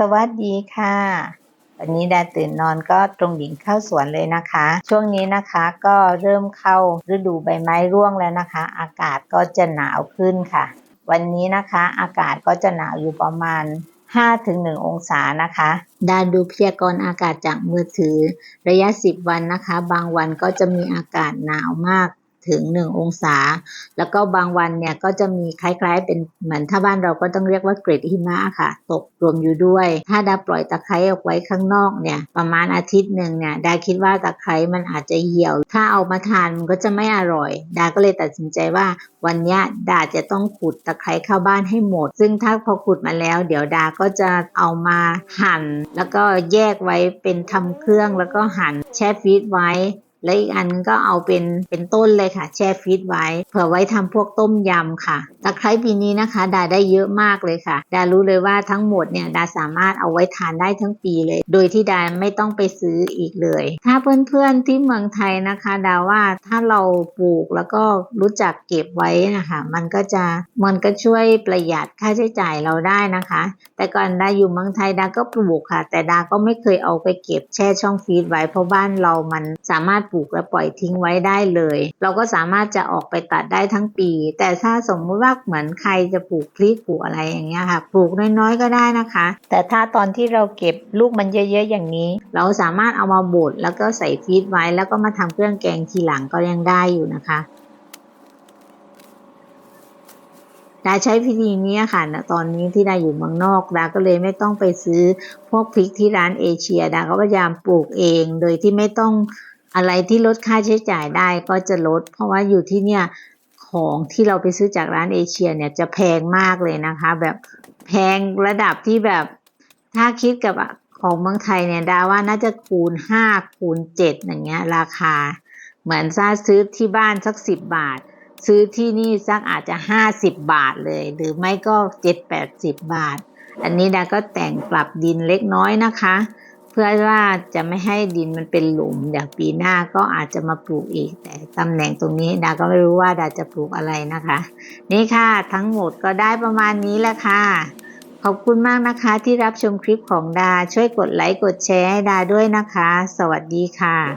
สวัสดีค่ะ วันนี้ดาตื่นนอนก็ตรงดิ่งเข้าสวนเลยนะคะ ช่วงนี้นะคะก็เริ่มเข้าฤดูใบไม้ร่วงแล้วนะคะ อากาศก็จะหนาวขึ้นค่ะ วันนี้นะคะอากาศก็จะหนาวอยู่ประมาณ 5-1 องศานะคะดาดูพยากรณ์อากาศจากมือถือ ระยะ 10 วันนะคะ บางวันก็จะมีอากาศหนาวมาก ถึง 1 องศา แล้วก็บางวันเนี่ยก็จะมีคล้ายๆ เป็นเหมือนถ้าบ้านเราก็ต้องเรียกว่าเกรดหิมะค่ะ ตกรวมอยู่ด้วย ถ้าดาปล่อยตะไคร้ออกไว้ข้างนอกเนี่ยประมาณอาทิตย์หนึ่งเนี่ยดาคิดว่าตะไคร้มันอาจจะเหี่ยว ถ้าเอามาทานมันก็จะไม่อร่อย ดาก็เลยตัดสินใจว่าวันนี้ดาจะต้องขุดตะไคร้เข้าบ้านให้หมด ซึ่งถ้าพอขุดมาแล้ว เดี๋ยวดาก็จะเอามาหั่น แล้วก็แยกไว้เป็นทำเครื่องแล้วก็หั่นแช่ฟรีซไว้ และอีกอันก็เอาเป็นเป็นต้นเลยค่ะ แช่ฟรีซไว้ เผื่อไว้ทำพวกต้มยำค่ะตะไคร้ปีนี้นะคะ ดาได้เยอะมากเลยค่ะ ดารู้เลยว่าทั้งหมดเนี่ยดาสามารถเอาไว้ทานได้ทั้งปีเลย โดยที่ดาไม่ต้องไปซื้ออีกเลย ถ้าเพื่อนๆที่เมืองไทยนะคะ ดาว่าถ้าเราปลูกแล้วก็รู้จักเก็บไว้นะคะมันก็จะมันก็ช่วยประหยัดค่าใช้จ่ายเราได้นะคะ แต่ก่อนดาอยู่เมืองไทยดาก็ปลูกค่ะ แต่ดาก็ไม่เคยเอาไปเก็บแช่ช่องฟรีซไว้เพราะบ้านเรามันสามารถลูกและปล่อยทิ้งไว้ได้เลย เราก็สามารถจะออกไปตัดได้ทั้งปี แต่ถ้าสมมุติว่าเหมือนใครจะปลูกพริกปลูกอะไรอย่างเงี้ยค่ะปลูกน้อยๆก็ได้นะคะ แต่ถ้าตอนที่เราเก็บลูกมันเยอะๆอย่างนี้ เราสามารถเอามาบดแล้วก็ใส่ฟรีซไว้แล้วก็มาทำเครื่องแกงทีหลังก็ยังได้อยู่นะคะดาใช้วิธีนี้ค่ะณตอนนี้ที่ดาอยู่เมืองนอกดาก็เลยไม่ต้องไปซื้อพวกพริกที่ร้านเอเชียดาก็พยายามปลูกเอง โดยที่ไม่ต้อง อะไรที่ลดค่าใช้จ่ายได้ก็จะลด เพราะว่าอยู่ที่เนี่ยของที่เราไปซื้อจากร้านเอเชียเนี่ยจะแพงมากเลยนะคะ แบบแพงระดับที่แบบถ้าคิดกับของเมืองไทยเนี่ยดาว่าน่าจะคูณห้าคูณเจ็ดอย่างเงี้ยราคา เหมือนซาซื้อที่บ้านสักสิบบาท ซื้อที่นี่สักอาจจะห้าสิบบาทเลย หรือไม่ก็เจ็ดแปดสิบบาท อันนี้ดาก็แต่งปรับดินเล็กน้อยนะคะ พื่อว่าจะไม่ให้ดินมันเป็นหลุมเดี๋ยวปีหน้าก็อาจจะมาปลูกอีก แต่ตำแหน่งตรงนี้ดาก็ไม่รู้ว่าดาจะปลูกอะไรนะคะ นี่ค่ะทั้งหมดก็ได้ประมาณนี้แหละค่ะ ขอบคุณมากนะคะที่รับชมคลิปของดาช่วยกดไลค์กดแชร์ให้ดาด้วยนะคะ สวัสดีค่ะ